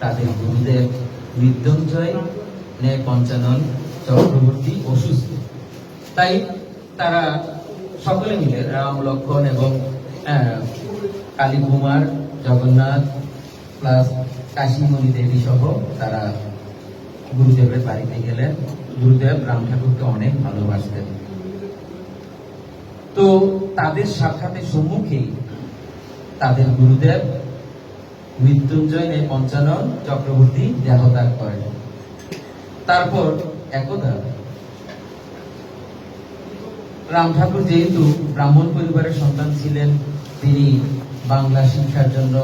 তাদের গুরুদেব মৃত্যুঞ্জয় নে পঞ্চানন চক্রবর্তী অসুস্থ তাই তারা সকলে মিলে রাম লক্ষণ এবং আহ, কালী কুমার জগন্নাথ প্লাস কাশীমণি দেবী সহ তারা গুরুদেবের বাড়িতে গেলেন। গুরুদেব রাম ঠাকুরকে অনেক ভালোবাসতেন। তো তাদের সাক্ষাতের সম্মুখেই তাদের গুরুদেব মৃত্যুঞ্জয় নে পঞ্চানন চক্রবর্তী দেহত্যাগ করেন। তারপর একদা রাম ঠাকুর যেহেতু ব্রাহ্মণ পরিবারের সন্তান ছিলেন, তিনি বাংলা শিক্ষার জন্য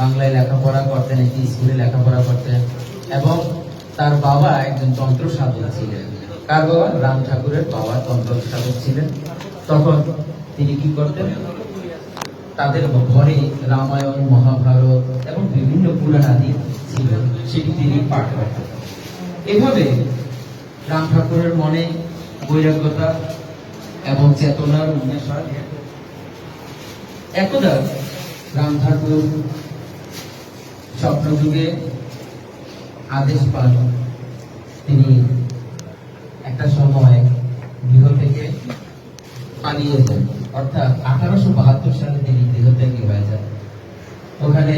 বাংলায় লেখাপড়া করতেন, একটি স্কুলে লেখাপড়া করতেন এবং তার বাবা একজন তন্ত্র সাধক ছিলেন। কার বাবা? রাম ঠাকুরের বাবা তন্ত্র সাধক ছিলেন। তখন তিনি কি করতেন? তাদের ঘরে রামায়ণ, মহাভারত এবং বিভিন্ন পুরাণ আদি ছিল, সেটি তিনি পাঠ করতেন। এভাবে রাম ঠাকুরের মনে বৈরাগ্যতা এবং চেতনার উন্মেষ হয় একদা রাম ঠাকুর স্বপ্নযুগে আদেশ পান, তিনি একটা সময় গৃহ থেকে পালিয়ে যান। অর্থাৎ আঠারোশো বাহাত্তর সালে তিনি গৃহত্যাগী হয়ে যান। ওখানে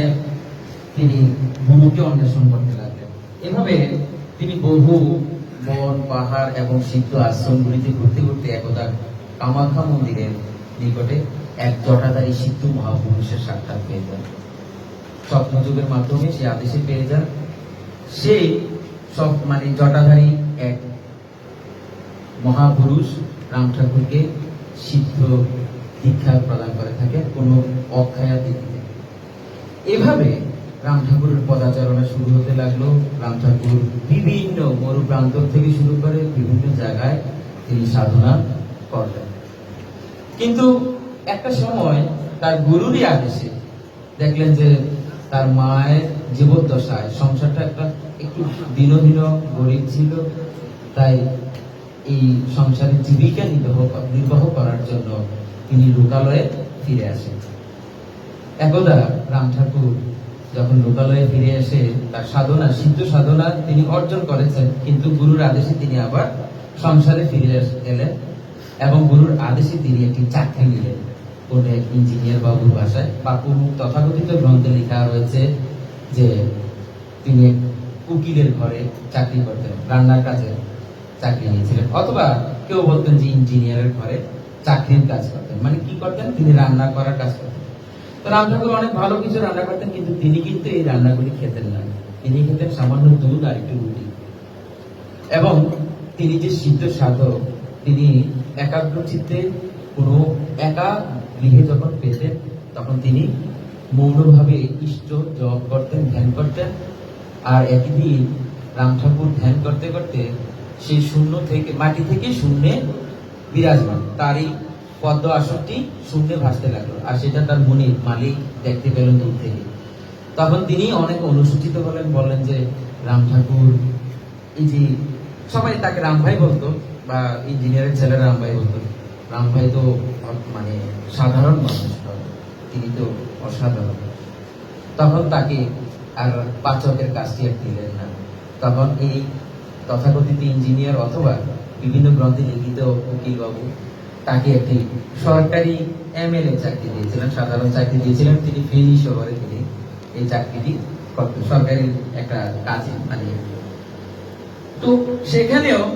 তিনি ভূমিকে অন্বেষণ করতে লাগলেন। এভাবে তিনি বহু বন, পাহাড় এবং সিদ্ধ আশ্রমগুলিতে ঘুরতে ঘুরতে একদা কামাখ্যা মন্দিরের নিকটে এক জটাধারী সিদ্ধ মহাপুরুষের সাক্ষাৎ পেয়ে যান। স্বপ্নযুগের মাধ্যমে সে আদেশে পেয়ে যান। সেই সব মানে জটাধারী এক মহাপুরুষ রাম ঠাকুরকে সিদ্ধ দীক্ষা প্রদান করে থাকে কোনো অক্ষয়া তিথিতে। এভাবে রাম ঠাকুরের পদাচারণা শুরু হতে লাগল। রাম ঠাকুর বিভিন্ন মরু প্রান্তর থেকে শুরু করে বিভিন্ন জায়গায় তিনি সাধনা করলেন। কিন্তু একটা সময় তার গুরুরই আদেশে দেখলেন যে তার মায়ের জীবদ্দশায় সংসারটা একটা একটু দিনহীন গরিব ছিল, তাই এই সংসারের জীবিকা নির্বাহ নির্বাহ করার জন্য তিনি লোকালয়ে ফিরে আসেন। একদা রাম ঠাকুর যখন লোকালয়ে ফিরে এসে তার সাধনা, সিদ্ধ সাধনা তিনি অর্জন করেছেন, কিন্তু গুরুর আদেশে তিনি আবার সংসারে ফিরে এলেন এবং গুরুর আদেশে তিনি একটি চাকরি নিলেন। কোন এক ইঞ্জিনিয়ার বাবুর ভাষায় কোন তথাকথিত গ্রন্থে লেখা রয়েছে যে তিনি উকিলের ঘরে চাকরি করতেন, রান্নার কাজে। চাকরি নিয়েছিলেন। অথবা কেউ বলতেন যে ইঞ্জিনিয়ারের ঘরে চাকরির কাজ করতেন। মানে কি করতেন? তিনি রান্না করার কাজ করতেন। তো ঠাকুর অনেক ভালো কিছু রান্না করতেন, কিন্তু তিনি কিন্তু এই রান্নাগুলি খেতেন না। তিনি খেতেন সামান্য দুধ আর একটু রুটি। এবং তিনি যে সিদ্ধ সাধক, তিনি একাগ্র চিত্তে কোনো একা গৃহে যখন পেতেন, তখন তিনি মৌনভাবে ইষ্ট, জপ করতেন, ধ্যান করতেন। আর একদিন রাম ঠাকুর ধ্যান করতে করতে সেই শূন্য থেকে, মাটি থেকে শূন্যে বিরাজমান। তারই পদ্ম আসনটি শূন্যে ভাসতে লাগল আর সেটা তার মুনির মালিক দেখতে পেলেন দূর থেকে। তখন তিনি অনেক অনুসূচিত হলেন, বললেন যে, রাম ঠাকুর, এই যে সবাই তাকে রাম ভাই বলতো বা ইঞ্জিনিয়ারের ছেলেরা রাম ভাই বলতো। রাম ভাই তো মানে সাধারণ মানুষ তিনি তো অসাধারণ। তখন তাকে আর পাচকের কাজটি আর দিলেন না। তখন এই তথাকথিত ইঞ্জিনিয়ার অথবা বিভিন্ন গ্রন্থে লিখিত উকিল বাবু তাকে একটি সরকারি এমএলএ চাকরি দিয়েছিলেন, সাধারণ চাকরি দিয়েছিলেন, তিনি ফেনী শহরে তিনি এই চাকরিটি সরকারি একটা কাজে মানে তো সেখানেও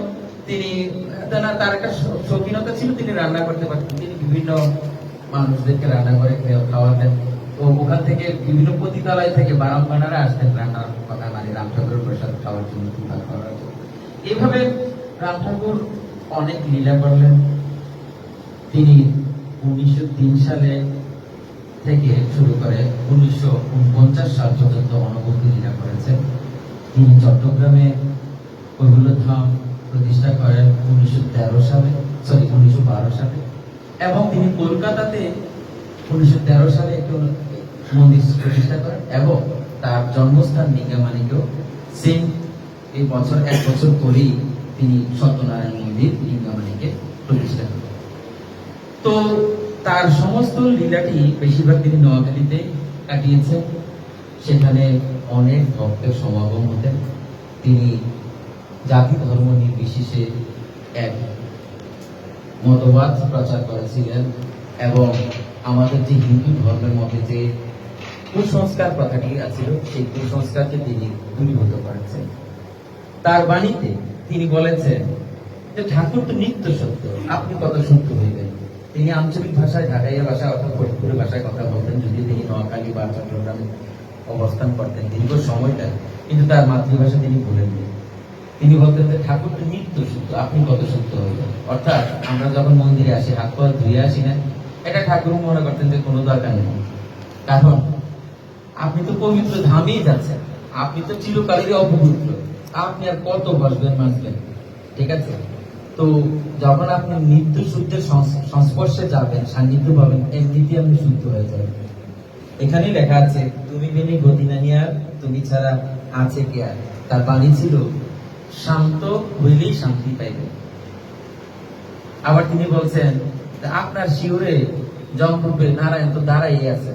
তিনি, তার- একটা শৌখিনতা ছিল, তিনি রান্না করতে পারতেন, তিনি বিভিন্ন মানুষদেরকে রান্না করে খাওয়াতেন তো ওখান থেকে বিভিন্ন পতিতালয় থেকে বারাম্বানারা আসতেন রান্নার কথা মানে রামচন্দ্র প্রসাদ খাওয়ার জন্য খাওয়ার জন্য। এইভাবে রাম ঠাকুর অনেক লীলা করলেন। তিনি উনিশশো তিন সালে থেকে শুরু করে উনিশশো উনপঞ্চাশ সাল পর্যন্ত অনবদ্য লীলা করেছেন। তিনি চট্টগ্রামে কৈবল্যধাম প্রতিষ্ঠা করেন উনিশশো তেরো সালে সরি উনিশশো বারো সালে। এবং তিনি কলকাতাতে উনিশশো তেরো সালে একটি মন্দির প্রতিষ্ঠা করেন এবং তার জন্মস্থান নিগামানিকেও সেম এই বছর এক বছর পরেই তিনি সত্যনারায়ণ মন্দির নিগামানিকে প্রতিষ্ঠা করেন। তো তার সমস্ত লীলাটি বেশিরভাগ তিনি নোয়াখালীতে কাটিয়েছেন। সেখানে অনেক ভক্তের সমাগম হতেন। তিনি জাতি ধর্ম নির্বিশেষে এক মতবাদ প্রচার করেছিলেন এবং আমাদের যে হিন্দু ধর্মের মধ্যে যে কুসংস্কার কথাটি আছিল, সেই কুসংস্কারকে তিনি দূরীভূত করেছেন। তার বাণীতে তিনি বলেছেন যে ঠাকুর তো নিত্য সত্য, আপনি কত সত্য হইবেন? তিনি আঞ্চলিক ভাষায়, ঢাকাইয়া ভাষা অর্থাৎ ফরিদপুরি ভাষায় কথা বলতেন, যদি তিনি নোয়াখালী বা চট্টগ্রামে অবস্থান করতেন, দীর্ঘ সময়টা। কিন্তু তার মাতৃভাষা তিনি ভুলেননি তিনি বলতেন যে ঠাকুর তো নিত্য সত্য, আপনি কত সত্য হইবেন? অর্থাৎ আমরা যখন মন্দিরে আসি, হাত পা ধুয়ে আসি না, এটা ঠাকুর মনে করতেন যে কোনো দরকার নেই। কারণ আপনি তো পবিত্র ধামেই যাচ্ছেন, আপনি তো চিরকালেরই অপবিত্র। আপনি আর কত বসবেন মানবেন ঠিক আছে? তো যখন আপনি নিত্য শুদ্ধের সংস্পর্শে যাবেন, সান্নিধ্য পাবেন এমনিতেই আপনি শুদ্ধ হয়ে যাবেন। এখানে লেখা আছে, তুমি বিনি গতি না আর তুমি ছাড়া আছে কে আর? তার বাণী ছিল, শান্ত হইলেই শান্তি পাইবে। আবার তিনি বলছেন আপনার শিওরে জমরূপে নারায়ণ তো দাঁড়াই আছে।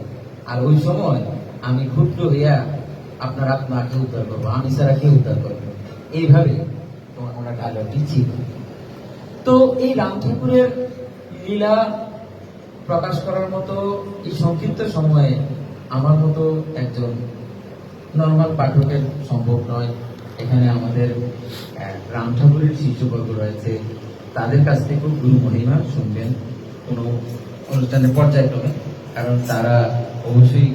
আর ওই সময় আমি ক্ষুদ্র হইয়া আপনার আত্মাকে উদ্ধার করব। আমি ছাড়া কে উদ্ধার করব এইভাবে ওনার ডায়লগটি ছিল। তো এই রাম ঠাকুরের লীলা প্রকাশ করার মতো এই সংক্ষিপ্ত সময়ে আমার মতো একজন নর্মাল পাঠকের সম্ভব নয়। এখানে আমাদের রাম ঠাকুরের শিষ্যবর্গ রয়েছে। তাদের কাছ থেকেও গুরু মহিমা শুনবেন কোনো অনুষ্ঠানের পর্যায়ক্রমে, কারণ তারা অবশ্যই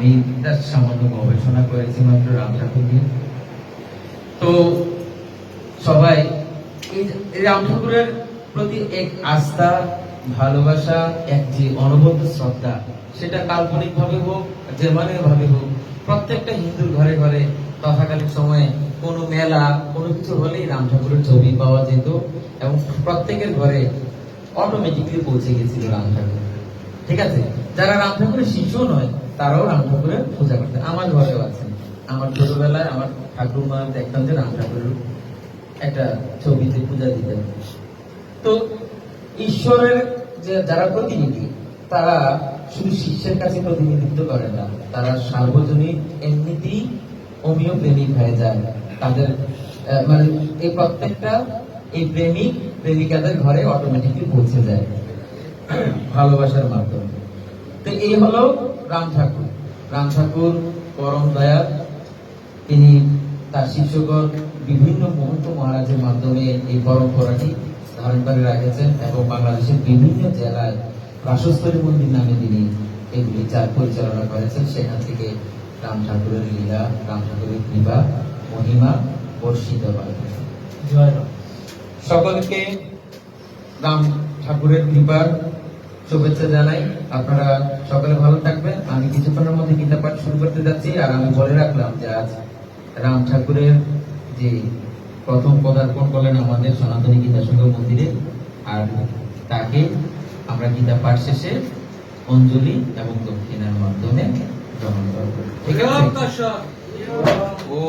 আমি তার সামান্য গবেষণা করেছি মাত্র রাম ঠাকুর নিয়ে। তো সবাই রাম ঠাকুরের প্রতি এক আস্থা, ভালোবাসা, এক যে অনবদ্য শ্রদ্ধা, সেটা কাল্পনিক ভাবে হোক যেমন ভাবে হোক, প্রত্যেকটা হিন্দুর ঘরে ঘরে তথাকালীন সময়ে কোনো মেলা, কোনো কিছু হলেই রাম ঠাকুরের ছবি পাওয়া যেত এবং প্রত্যেকের ঘরে অটোমেটিকলি পৌঁছে গেছিল রাম ঠাকুর। ঠিক আছে? যারা রাম ঠাকুরের শিষ্য নয়, তারাও রাম ঠাকুরের পূজা করতে। আমার ঘরেও আছেন আমার ছোটবেলায় আমার ঠাকুর মা দেখতাম যে রাম ঠাকুরের একটা ছবিতে পূজা দিতেন। তো ঈশ্বরের যে, যারা প্রতিনিধি, তারা শুধু শিষ্যের কাছে প্রতিনিধিত্ব করে না, তারা সার্বজনীন এমনিতেই অমীয় প্রেমিক হয়ে যায়। তাদের মানে এই প্রত্যেকটা এই প্রেমিক, প্রেমিকাদের ঘরে অটোমেটিকলি পৌঁছে যায়। ভালোবাসার মাধ্যমে। তো এই হলো রাম ঠাকুর। রাম ঠাকুর পরম দয়াল। তিনি তার শিষ্যগণ বিভিন্ন মহন্ত মহারাজের মাধ্যমে এই পরম্পরাটি ধারণ করে রেখেছেন এবং বাংলাদেশের বিভিন্ন জেলায় রাসস্থলী মন্দির নামে তিনি এগুলি চার পরিচালনা করেছেন। সেখান থেকে রাম ঠাকুরের লীলা রাম ঠাকুরের কৃপা মহিমা বর্ষিত হয়। সকলকে রাম ঠাকুরের কৃপার শুভেচ্ছা জানাই। আপনারা সকলে ভালো থাকবেন। আমি কিছুক্ষণের মধ্যে গীতা পাঠ শুরু করতে যাচ্ছি আর আমি বলে রাখলাম যে আজ রাম ঠাকুরের যে প্রথম পদার্পণ করলেন আমাদের সনাতনী গীতা সংঘ মন্দিরে আর তাকে আমরা গীতা পাঠ শেষে অঞ্জলি এবং দক্ষিণার মাধ্যমে গ্রহণ করব। ঠিক আছে? ও